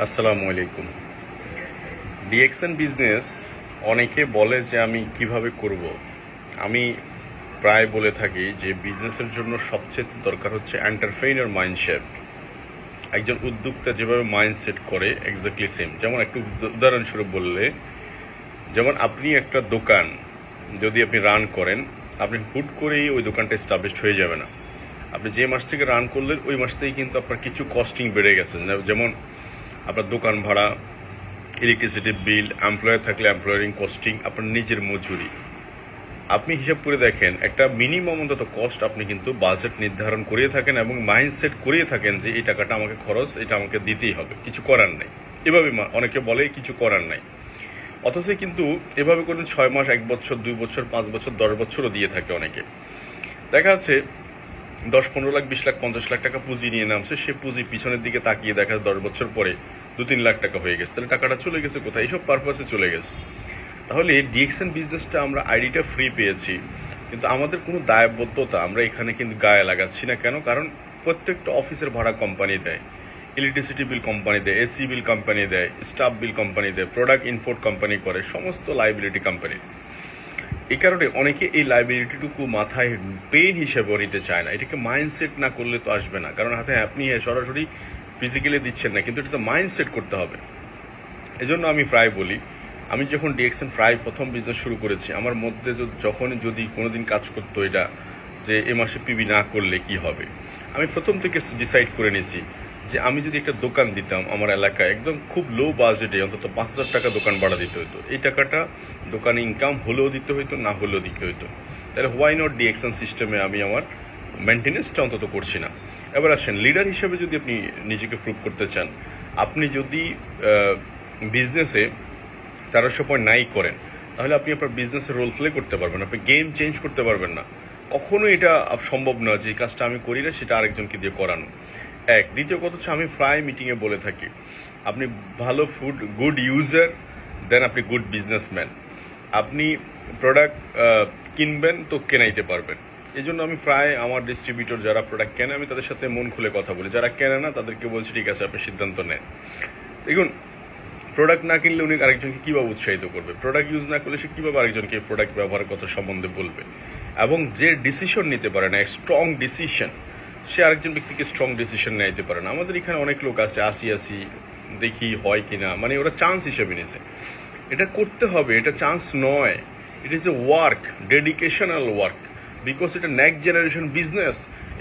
আসসালামু আলাইকুম। DXN business অনেকে বলে যে আমি কীভাবে করব। আমি প্রায় বলে থাকি যে বিজনেসের জন্য সবচেয়ে দরকার হচ্ছে এন্টারপ্রেনার মাইন্ডসেট একজন উদ্যোক্তা যেভাবে মাইন্ডসেট করে এক্স্যাক্টলি সেম যেমন একটু উদাহরণস্বরূপ বললে, যেমন আপনি একটা দোকান যদি আপনি রান করেন, আপনি হুট করেই ওই দোকানটা এস্টাবলিশড হয়ে যাবে না। আপনি যে মাস থেকে রান করলেন, ওই মাস থেকেই কিন্তু আপনার কিছু কস্টিং বেড়ে গেছে। যেমন আপনার দোকান ভাড়া ইলেকট্রিসিটি বিল এমপ্লয়ার থাকলে এমপ্লয়ারিং কস্টিং আপনার নিজের মজুরি। আপনি হিসাব করে দেখেন, একটা মিনিমাম অন্তত কস্ট আপনি কিন্তু বাজেট নির্ধারণ করিয়ে থাকেন এবং মাইন্ডসেট করিয়ে থাকেন যে এই টাকাটা আমাকে খরচ, এটা আমাকে দিতেই হবে। কিছু করার নেই। এভাবে অনেকে বলে কিছু করার নাই। অথচ কিন্তু এভাবে করে ছয় মাস, এক বছর, দুই বছর, পাঁচ বছর, দশ বছরও দিয়ে থাকে অনেকে। দেখা যাচ্ছে, দশ, পনেরো লাখ, বিশ লাখ, পঞ্চাশ লাখ টাকা পুঁজি নিয়ে নামছে। সে পুঁজি পিছনের দিকে তাকিয়ে দেখা দশ বছর পরে দু তিন লাখ টাকা হয়ে গেছে। তাহলে টাকাটা চলে গেছে কোথায়? এইসব পারপাসে চলে গেছে। তাহলে ডিএক্সএন বিজনেসটা আমরা আইডিটা ফ্রি পেয়েছি। কিন্তু আমাদের কোনো দায়বদ্ধতা আমরা এখানে কিন্তু গায়ে লাগাচ্ছি না। কেন? কারণ প্রত্যেকটা অফিসের ভাড়া কোম্পানি দেয়। ইলেকট্রিসিটি বিল কোম্পানি দেয় এসি বিল কোম্পানি দেয় স্টাফ বিল কোম্পানি দেয় প্রোডাক্ট ইম্পোর্ট কোম্পানি করে, সমস্ত লাইবিলিটি কোম্পানি এই কারণে অনেকে এই লাইবিলিটিটুকু মাথায় পেন হিসেবে নিতে চায় না। এটাকে মাইন্ডসেট না করলে তো আসবে না। কারণ হাতে আপনি সরাসরি ফিজিক্যালি দিচ্ছেন না, কিন্তু এটা তো মাইন্ডসেট করতে হবে। এজন্য আমি প্রায় বলি, আমি যখন ডিএক্সএন প্রায় প্রথম বিজনেস শুরু করেছি, আমার মধ্যে যখন যদি কোনোদিন কাজ করতো এটা, যে এ মাসে পিবি না করলে কি হবে? আমি প্রথম থেকে ডিসাইড করে নিয়েছি যে আমি যদি একটা দোকান দিতাম আমার এলাকায়, একদম খুব লো বাজেটে অন্তত পাঁচ হাজার টাকা দোকান ভাড়া দিতে হতো এই টাকাটা দোকানে ইনকাম হলেও দিতে হতো না হলেও দিতে হতো তাহলে হোয়াই নট ডিএক্সএন সিস্টেমে আমি আমার মেনটেনেন্সটা অন্তত করছি না। এবার আসেন লিডার হিসেবে যদি আপনি নিজেকে প্রুভ করতে চান, আপনি যদি বিজনেসে তেরোশো পয়েন্ট নাই করেন, তাহলে আপনি আপনার বিজনেসের রোল প্লে করতে পারবেন, আপনি গেম চেঞ্জ করতে পারবেন না। কখনো এটা সম্ভব না যে কাজটা আমি করি না, সেটা আরেকজনকে দিয়ে করানো। এক, দ্বিতীয় কথা হচ্ছে, আমি প্রায় মিটিংয়ে বলে থাকি, আপনি ভালো ফুড গুড ইউজার দেন আপনি গুড বিজনেসম্যান আপনি প্রোডাক্ট কিনবেন তো কেনাইতে পারবেন। এই জন্য আমি প্রায় আমার ডিস্ট্রিবিউটর যারা প্রোডাক্ট কেনে, আমি তাদের সাথে মন খুলে কথা বলি। যারা কেনে না, তাদেরকে বলছি, ঠিক আছে, আপনি সিদ্ধান্ত নেন। দেখুন প্রোডাক্ট না কিনলে উনি আরেকজনকে কীভাবে উৎসাহিত করবে? প্রোডাক্ট ইউজ না করলে সে কীভাবে আরেকজনকে প্রোডাক্ট ব্যবহারের কথা সম্বন্ধে বলবে? এবং যে ডিসিশন নিতে পারে না স্ট্রং ডিসিশন সে আরেকজন ব্যক্তিকে স্ট্রং ডিসিশন নিতে পারে না। আমাদের এখানে অনেক লোক আছে, আসি আসি, দেখি হয় কি না মানে ওরা চান্স হিসেবে নিছে। এটা করতে হবে, এটা চান্স নয়। It is a work dedicational work because এটা নেক্সট জেনারেশন বিজনেস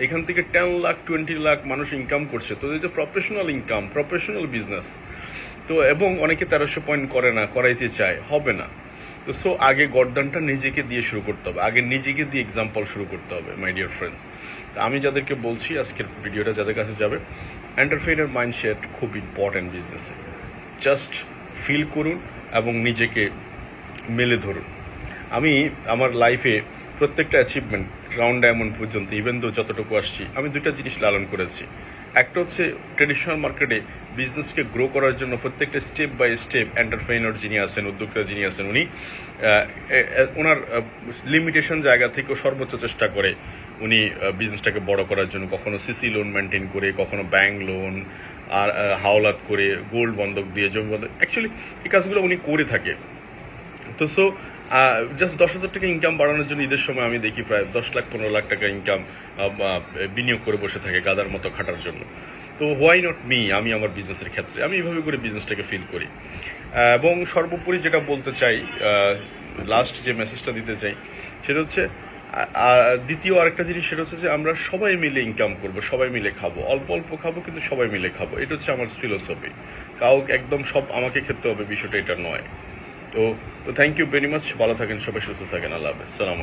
এখান থেকে টেন লাখ টোয়েন্টি লাখ মানুষ ইনকাম করছে। তো এটা প্রফেশনাল ইনকাম প্রফেশনাল বিজনেস তো এবং অনেকে তেরোশো পয়েন্ট করে না, করাইতে চায়, হবে না। তো সো আগে গর্দানটা নিজেকে দিয়ে শুরু করতে হবে। আগে নিজেকে দিয়ে এক্সাম্পল শুরু করতে হবে মাই ডিয়ার ফ্রেন্ডস তো আমি যাদেরকে বলছি, আজকের ভিডিওটা যাদের কাছে যাবে এন্টারপ্রেনার মাইন্ডসেট খুব ইম্পর্ট্যান্ট বিজনেসে জাস্ট ফিল করুন এবং নিজেকে মেলে ধরুন। আমি আমার লাইফে প্রত্যেকটা অ্যাচিভমেন্ট রাউন্ড ডায়মন্ড পর্যন্ত ইভেন দো যতটুকু আসছি, আমি দুইটা জিনিস লালন করেছি। একটা হচ্ছে ট্রেডিশনাল মার্কেটে বিজনেসকে গ্রো করার জন্য প্রত্যেকটা স্টেপ বাই স্টেপ এন্টারপ্রেনার যিনি আছেন, উদ্যোক্তা যিনি আছেন, উনি ওনার লিমিটেশন জায়গা থেকেও সর্বোচ্চ চেষ্টা করে উনি বিজনেসটাকে বড় করার জন্য। কখনো সিসি লোন মেনটেন করে, কখনো ব্যাংক লোন আর হাওলাত করে গোল্ড বন্ধক দিয়ে, জমি বন্ধক। অ্যাকচুয়ালি এই কাজগুলো উনি করে থাকে। তো সো জাস্ট দশ হাজার টাকা ইনকাম বাড়ানোর জন্য ঈদের সময় আমি দেখি প্রায় দশ লাখ, পনেরো লাখ টাকা ইনকাম বিনিয়োগ করে বসে থাকে গাদার মতো খাটার জন্য। তো হোয়াই নট মি আমি আমার বিজনেসের ক্ষেত্রে, আমি এইভাবে করে বিজনেসটাকে ফিল করি। এবং সর্বোপরি যেটা বলতে চাই লাস্ট যে মেসেজটা দিতে চাই, সেটা হচ্ছে দ্বিতীয় আরেকটা জিনিস সেটা হচ্ছে যে আমরা সবাই মিলে ইনকাম করব, সবাই মিলে খাব। অল্প অল্প খাব, কিন্তু সবাই মিলে খাব। এটা হচ্ছে আমার ফিলোসফি কাউ একদম সব আমাকে খেতে হবে বিষয়টা, এটা নয়। তো তো থ্যাংক ইউ ভেরি মাচ ভালো থাকেন সবাই সুস্থ থাকেন। আল্লাহ হাফেজ। সালাম